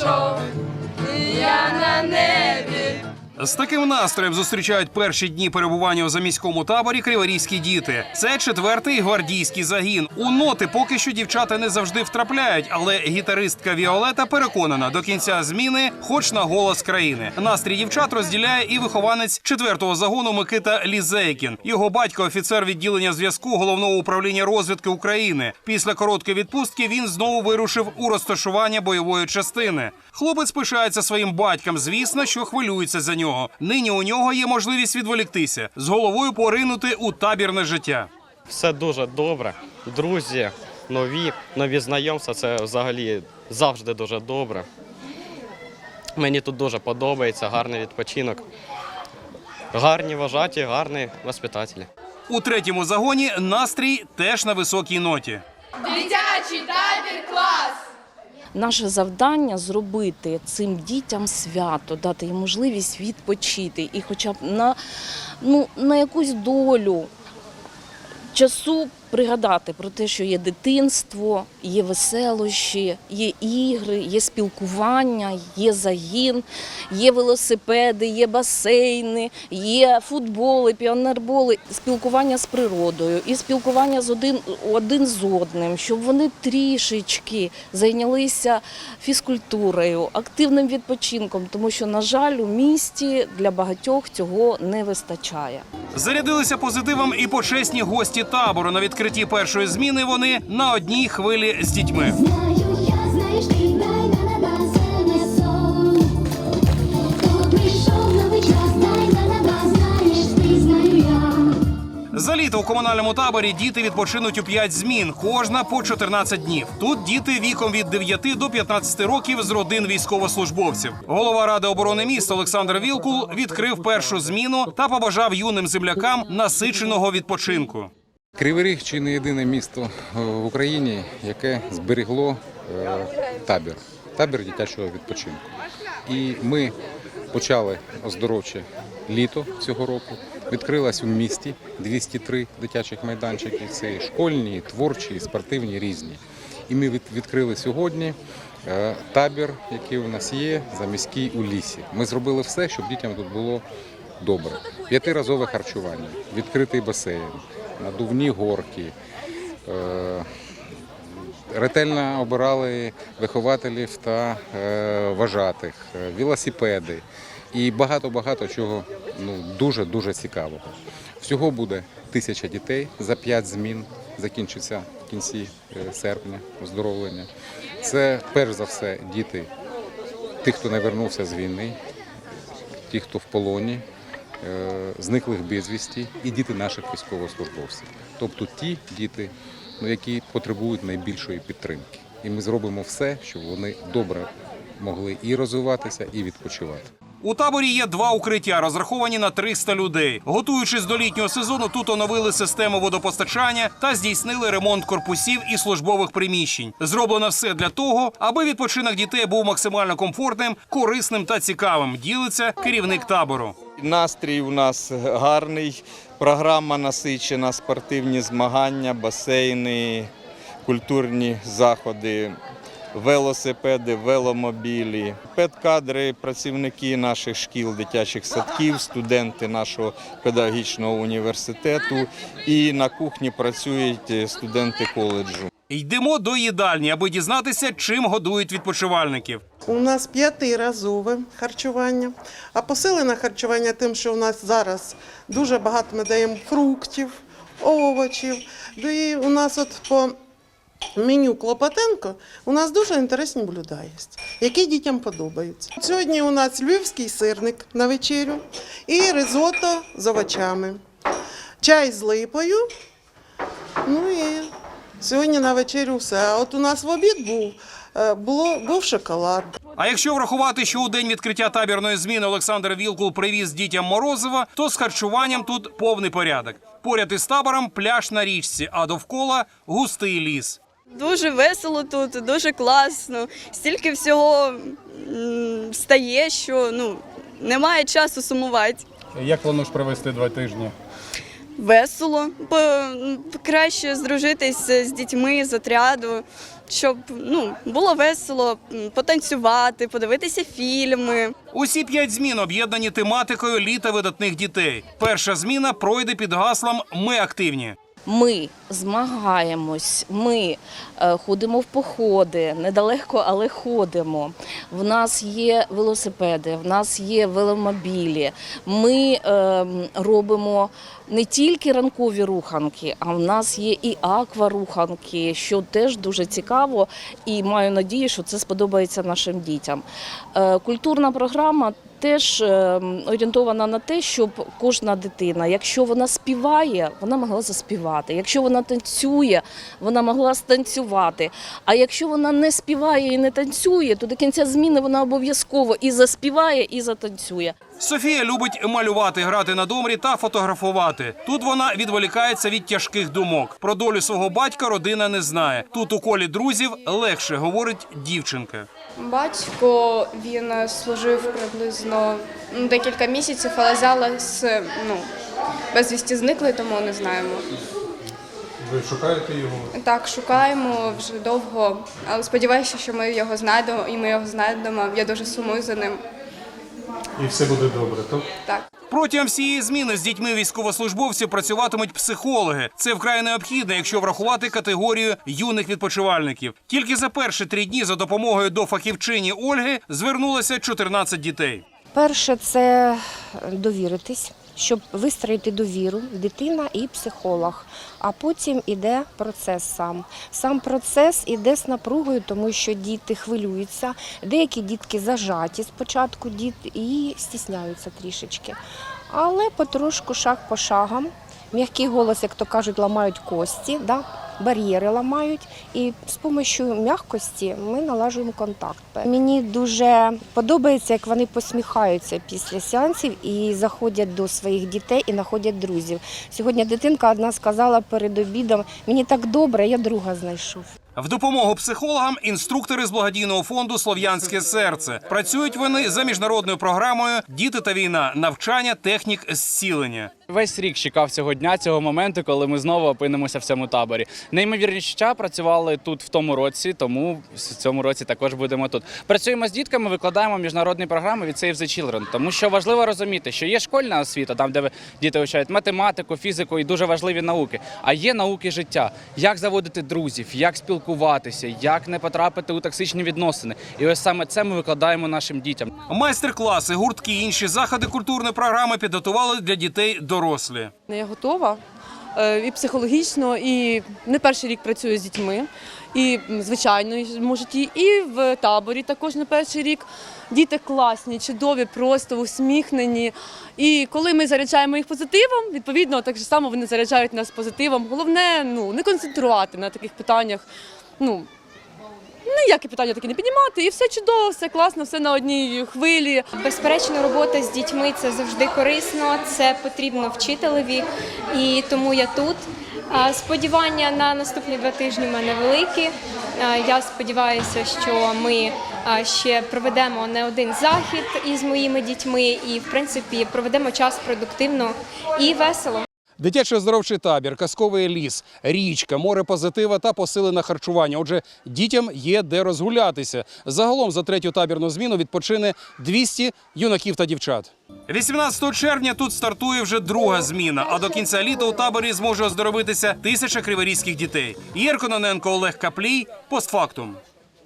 прийшов, і я на небі. З таким настроєм зустрічають перші дні перебування у заміському таборі криворізькі діти. Це четвертий гвардійський загін. У ноти поки що дівчата не завжди втрапляють, але гітаристка Віолета переконана до кінця зміни, хоч на голос країни. Настрій дівчат розділяє і вихованець четвертого загону Микита Лізейкін. Його батько офіцер відділення зв'язку головного управління розвідки України. Після короткої відпустки він знову вирушив у розташування бойової частини. Хлопець пишається своїм батьком. Звісно, що хвилюється за нього. Нині у нього є можливість відволіктися з головою поринути у табірне життя. Все дуже добре. Друзі, нові, нові знайомства це взагалі завжди дуже добре. Мені тут дуже подобається, гарний відпочинок. Гарні вважаті, гарні воспитателі. У третьому загоні настрій теж на високій ноті. Дитячий табір клас. Наше завдання зробити цим дітям свято, дати їм можливість відпочити і хоча б на, ну, на якусь долю часу пригадати про те, що є дитинство, є веселощі, є ігри, є спілкування, є загін, є велосипеди, є басейни, є футболи, піонерболи, спілкування з природою і спілкування з один, один з одним, щоб вони трішечки зайнялися фізкультурою, активним відпочинком, тому що, на жаль, у місті для багатьох цього не вистачає. Зарядилися позитивом і почесні гості табору. На відкритті першої зміни вони на одній хвилі з дітьми. За літо у комунальному таборі діти відпочинуть у 5 змін, кожна по 14 днів. Тут діти віком від 9 до 15 років з родин військовослужбовців. Голова ради оборони міста Олександр Вілкул відкрив першу зміну та побажав юним землякам насиченого відпочинку. Кривий Ріг чи не єдине місто е, в Україні, яке зберегло е, табір, табір дитячого відпочинку. І ми почали оздоровче літо цього року. Відкрилась у місті 203 дитячих майданчики. Це школьні, творчі, спортивні різні. І ми відкрили сьогодні е, табір, який у нас є, заміський у лісі. Ми зробили все, щоб дітям тут було добре. П'ятиразове харчування, відкритий басейн, надувні горки. Е, Ретельно обирали вихователів та е, вважатих, е, велосипеди і багато-багато чого ну, дуже-дуже цікавого. Всього буде тисяча дітей за п'ять змін, закінчиться в кінці серпня оздоровлення. Це перш за все діти тих, хто не вернувся з війни, ті, хто в полоні, зниклих безвісті, і діти наших військовослужбовців. Тобто ті діти, ну, які потребують найбільшої підтримки. І ми зробимо все, щоб вони добре могли і розвиватися, і відпочивати. У таборі є два укриття, розраховані на 300 людей. Готуючись до літнього сезону, тут оновили систему водопостачання та здійснили ремонт корпусів і службових приміщень. Зроблено все для того, аби відпочинок дітей був максимально комфортним, корисним та цікавим. Ділиться керівник табору. Настрій у нас гарний, програма насичена, спортивні змагання, басейни, культурні заходи, велосипеди, веломобілі, педкадри, працівники наших шкіл, дитячих садків, студенти нашого педагогічного університету. І на кухні працюють е, студенти коледжу. Йдемо до їдальні, аби дізнатися, чим годують відпочивальників. У нас п'ятиразове харчування, а посилене харчування тим, що у нас зараз дуже багато ми даємо фруктів, овочів. Да І у нас от по меню Клопотенко у нас дуже інтересні блюда є, які дітям подобаються. Сьогодні у нас львівський сирник на вечерю і ризотто з овочами, чай з липою. Ну і сьогодні на вечерю все. А от у нас в обід був, е, було, був шоколад. А якщо врахувати, що у день відкриття табірної зміни Олександр Вілкул привіз дітям морозива, то з харчуванням тут повний порядок. Поряд із табором пляж на річці, а довкола густий ліс. Дуже весело тут, дуже класно. Стільки всього стає, що ну, немає часу сумувати. Як плануєш провести два тижні? весело, бо краще здружитись з дітьми з отряду, щоб ну, було весело потанцювати, подивитися фільми. Усі п'ять змін об'єднані тематикою літа видатних дітей. Перша зміна пройде під гаслом Ми активні. Ми змагаємось, ми е, ходимо в походи, недалеко, але ходимо. В нас є велосипеди, в нас є веломобілі. Ми е, робимо не тільки ранкові руханки, а в нас є і акваруханки, що теж дуже цікаво, і маю надію, що це сподобається нашим дітям. Е, культурна програма теж е, орієнтована на те, щоб кожна дитина, якщо вона співає, вона могла заспівати. Якщо вона танцює, вона могла станцювати. А якщо вона не співає і не танцює, то до кінця зміни вона обов'язково і заспіває, і затанцює. Софія любить малювати, грати на домрі та фотографувати. Тут вона відволікається від тяжких думок. Про долю свого батька родина не знає. Тут у колі друзів легше говорить дівчинка. Батько він служив приблизно ну, декілька місяців, але зараз ну, безвісті зникли, тому не знаємо. Ви шукаєте його? Так, шукаємо вже довго, але сподіваюся, що ми його знайдемо і ми його знайдемо. Я дуже сумую за ним. І все буде добре, так? Так. Протягом всієї зміни з дітьми військовослужбовців працюватимуть психологи. Це вкрай необхідно, якщо врахувати категорію юних відпочивальників. Тільки за перші три дні за допомогою до фахівчині Ольги звернулося 14 дітей. Перше це довіритись, щоб вистроїти довіру дитина і психолог. А потім іде процес сам. Сам процес іде з напругою, тому що діти хвилюються. Деякі дітки зажаті спочатку діт і стісняються трішечки. Але потрошку, шаг по шагам. М'який голос, як то кажуть, ламають кості, да? Бар'єри ламають. І з допомогою м'якості ми налажуємо контакт. Мені дуже подобається, як вони посміхаються після сеансів і заходять до своїх дітей і знаходять друзів. Сьогодні дитинка одна сказала перед обідом: мені так добре, я друга знайшов. В допомогу психологам інструктори з благодійного фонду Слов'янське серце працюють вони за міжнародною програмою Діти та війна, навчання технік зцілення. Весь рік чекав цього дня, цього моменту, коли ми знову опинимося в цьому таборі. Неймовірні відчуття працювали тут в тому році, тому в цьому році також будемо тут. Працюємо з дітками, викладаємо міжнародні програми від Save the Children, тому що важливо розуміти, що є школьна освіта, там де діти вивчають математику, фізику і дуже важливі науки. А є науки життя, як заводити друзів, як спілкуватися, як не потрапити у токсичні відносини. І ось саме це ми викладаємо нашим дітям. Майстер-класи, гуртки інші заходи культурної програми підготували для дітей дорослі. Я готова е, і психологічно, і не перший рік працюю з дітьми, і в звичайному житті, і в таборі також не перший рік. Діти класні, чудові, просто усміхнені. І коли ми заряджаємо їх позитивом, відповідно, так само вони заряджають нас позитивом. Головне ну, не концентрувати на таких питаннях. Ну, ніякі питання такі не піднімати, і все чудово, все класно, все на одній хвилі. Безперечно, робота з дітьми це завжди корисно, це потрібно вчителеві, і тому я тут. Сподівання на наступні два тижні в мене великі. Я сподіваюся, що ми ще проведемо не один захід із моїми дітьми, і в принципі проведемо час продуктивно і весело. Дитячий оздоровчий табір, казковий ліс, річка, море позитива та посилене харчування. Отже, дітям є де розгулятися. Загалом за третю табірну зміну відпочине 200 юнаків та дівчат. 18 червня тут стартує вже друга зміна. А до кінця літа у таборі зможе оздоровитися тисяча криворізьких дітей. Єрко Ноненко, Олег Каплій, постфактум.